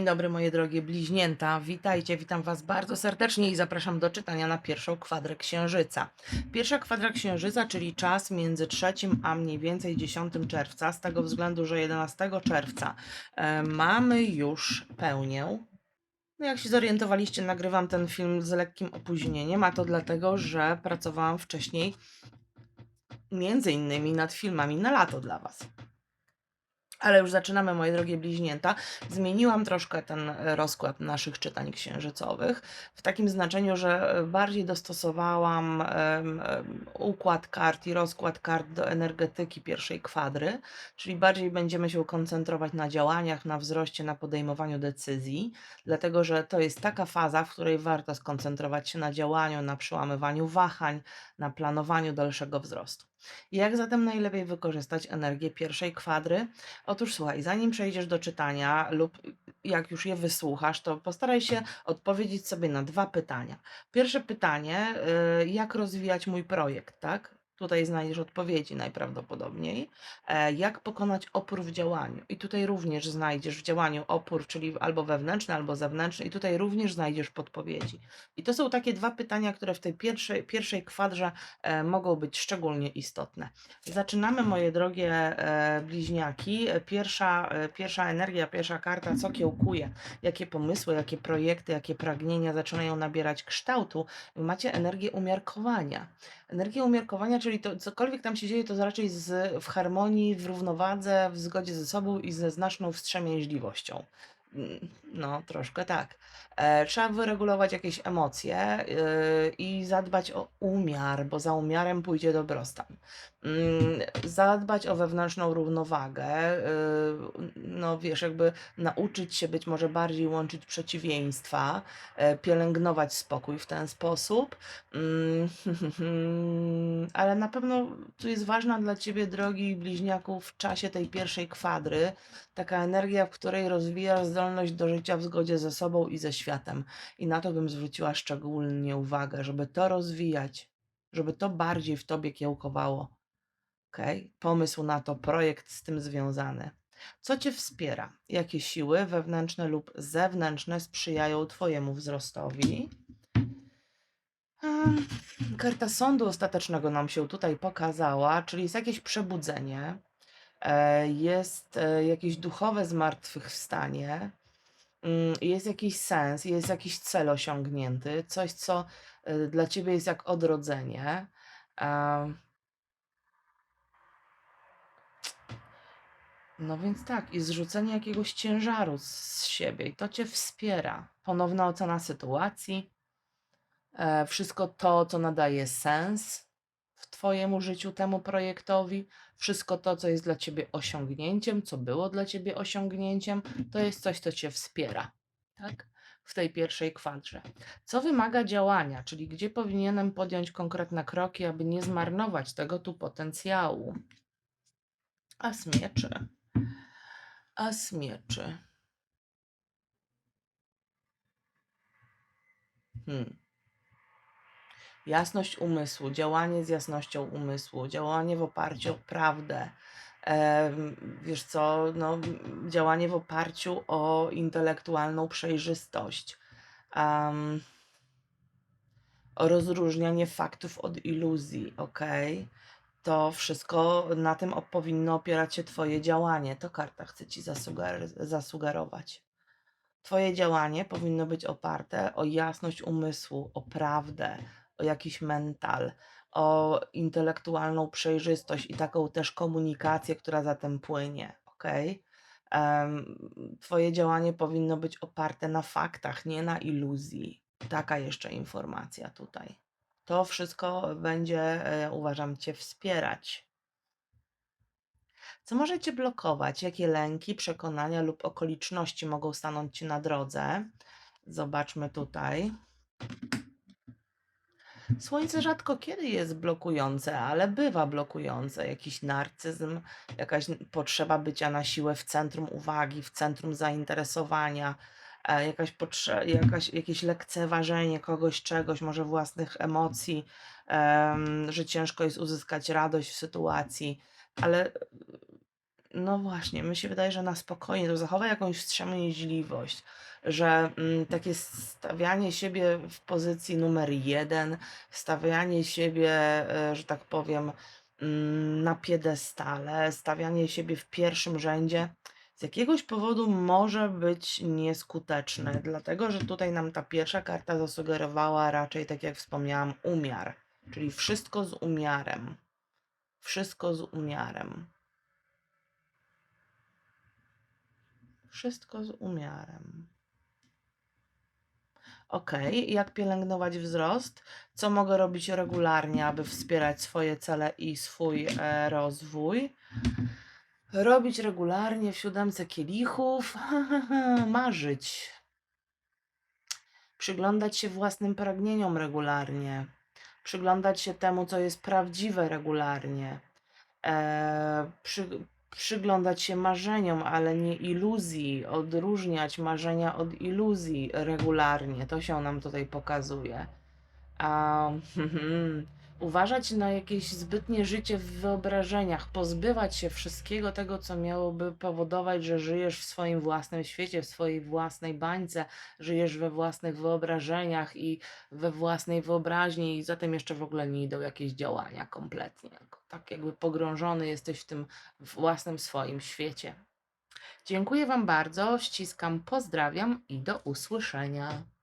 Dzień dobry moje drogie bliźnięta, witajcie, witam Was bardzo serdecznie i zapraszam do czytania na pierwszą kwadrę księżyca. Pierwsza kwadra księżyca, czyli czas między 3 a mniej więcej 10 czerwca, z tego względu, że 11 czerwca e, mamy już pełnię. No jak się zorientowaliście, nagrywam ten film z lekkim opóźnieniem, a to dlatego, że pracowałam wcześniej między innymi nad filmami na lato dla Was. Ale już zaczynamy, moje drogie bliźnięta. Zmieniłam troszkę ten rozkład naszych czytań księżycowych, w takim znaczeniu, że e, bardziej dostosowałam em, układ kart i rozkład kart do energetyki pierwszej kwadry, czyli bardziej będziemy się koncentrować na działaniach, na wzroście, na podejmowaniu decyzji, dlatego że to jest taka faza, w której warto skoncentrować się na działaniu, na przełamywaniu wahań, na planowaniu dalszego wzrostu. Jak zatem najlepiej wykorzystać energię pierwszej kwadry? Otóż słuchaj, zanim przejdziesz do czytania lub jak już je wysłuchasz, to postaraj się odpowiedzieć sobie na dwa pytania. Pierwsze pytanie, y, jak rozwijać mój projekt, tak? Tutaj znajdziesz odpowiedzi najprawdopodobniej. E, Jak pokonać opór w działaniu? I tutaj również znajdziesz w działaniu opór, czyli albo wewnętrzny, albo zewnętrzny, i tutaj również znajdziesz podpowiedzi. I to są takie dwa pytania, które w tej pierwszej, pierwszej kwadrze e, mogą być szczególnie istotne. Zaczynamy, moje drogie e, bliźniaki. Pierwsza, pierwsza energia, pierwsza karta, co kiełkuje, jakie pomysły, jakie projekty, jakie pragnienia zaczynają nabierać kształtu. Macie energię umiarkowania. Energię umiarkowania, czyli to cokolwiek tam się dzieje, to raczej z, w harmonii, w równowadze, w zgodzie ze sobą i ze znaczną wstrzemięźliwością. No, troszkę tak. E, trzeba wyregulować jakieś emocje yy, i zadbać o umiar, bo za umiarem pójdzie dobrostan. Mm, zadbać o wewnętrzną równowagę, yy, no wiesz, jakby nauczyć się być może bardziej łączyć przeciwieństwa, e, pielęgnować spokój w ten sposób. Mm, ale na pewno tu jest ważna dla Ciebie, drogi bliźniaku, w czasie tej pierwszej kwadry, taka energia, w której rozwijasz zdolność do życia w zgodzie ze sobą i ze światem. I na to bym zwróciła szczególnie uwagę, żeby to rozwijać, żeby to bardziej w Tobie kiełkowało. Okay? Pomysł na to, projekt z tym związany. Co Cię wspiera? Jakie siły wewnętrzne lub zewnętrzne sprzyjają Twojemu wzrostowi? Karta sądu ostatecznego nam się tutaj pokazała, czyli jest jakieś przebudzenie, jest e, jakieś duchowe zmartwychwstanie, mm, jest jakiś sens, jest jakiś cel osiągnięty, coś, co e, dla ciebie jest jak odrodzenie. No więc tak, i zrzucenie jakiegoś ciężaru z siebie, i to cię wspiera. Ponowna ocena sytuacji, e, wszystko to, co nadaje sens Twojemu życiu, temu projektowi, wszystko to, co jest dla Ciebie osiągnięciem, co było dla Ciebie osiągnięciem, to jest coś, co Cię wspiera, tak? W tej pierwszej kwadrze. Co wymaga działania, czyli gdzie powinienem podjąć konkretne kroki, aby nie zmarnować tego tu potencjału. As mieczy. As mieczy. Hmm. Jasność umysłu, działanie z jasnością umysłu, działanie w oparciu o prawdę. Em, wiesz co, no, działanie w oparciu o intelektualną przejrzystość. Em, o rozróżnianie faktów od iluzji, ok? To wszystko na tym powinno opierać się Twoje działanie. To karta chce Ci zasuger- zasugerować. Twoje działanie powinno być oparte o jasność umysłu, o prawdę, jakiś mental, o intelektualną przejrzystość i taką też komunikację, która za tym płynie, ok? Twoje działanie powinno być oparte na faktach, nie na iluzji. Taka jeszcze informacja tutaj. To wszystko będzie, e, uważam, Cię wspierać. Co może Cię blokować? Jakie lęki, przekonania lub okoliczności mogą stanąć Ci na drodze? Zobaczmy tutaj. Słońce rzadko kiedy jest blokujące, ale bywa blokujące. Jakiś narcyzm, jakaś potrzeba bycia na siłę w centrum uwagi, w centrum zainteresowania, e, jakaś potrze- jakaś, jakieś lekceważenie kogoś, czegoś, może własnych emocji, em, że ciężko jest uzyskać radość w sytuacji, ale no właśnie, mi się wydaje, że na spokojnie, to zachowaj jakąś wstrzemięźliwość, że mm, takie stawianie siebie w pozycji numer jeden, stawianie siebie, e, że tak powiem, mm, na piedestale, stawianie siebie w pierwszym rzędzie, z jakiegoś powodu może być nieskuteczne, dlatego że tutaj nam ta pierwsza karta zasugerowała raczej, tak jak wspomniałam, umiar, czyli wszystko z umiarem. Wszystko z umiarem. Wszystko z umiarem. Okej, jak pielęgnować wzrost? Co mogę robić regularnie, aby wspierać swoje cele i swój e, rozwój? Robić regularnie w siódemce kielichów, marzyć. Przyglądać się własnym pragnieniom regularnie. Przyglądać się temu, co jest prawdziwe regularnie. E, przy, przyglądać się marzeniom, ale nie iluzji, odróżniać marzenia od iluzji regularnie. To się nam tutaj pokazuje. A, uważać na jakieś zbytnie życie w wyobrażeniach, pozbywać się wszystkiego tego, co miałoby powodować, że żyjesz w swoim własnym świecie, w swojej własnej bańce, żyjesz we własnych wyobrażeniach i we własnej wyobraźni, i za tym jeszcze w ogóle nie idą jakieś działania kompletnie. Tak jakby pogrążony jesteś w tym własnym swoim świecie. Dziękuję Wam bardzo, ściskam, pozdrawiam i do usłyszenia.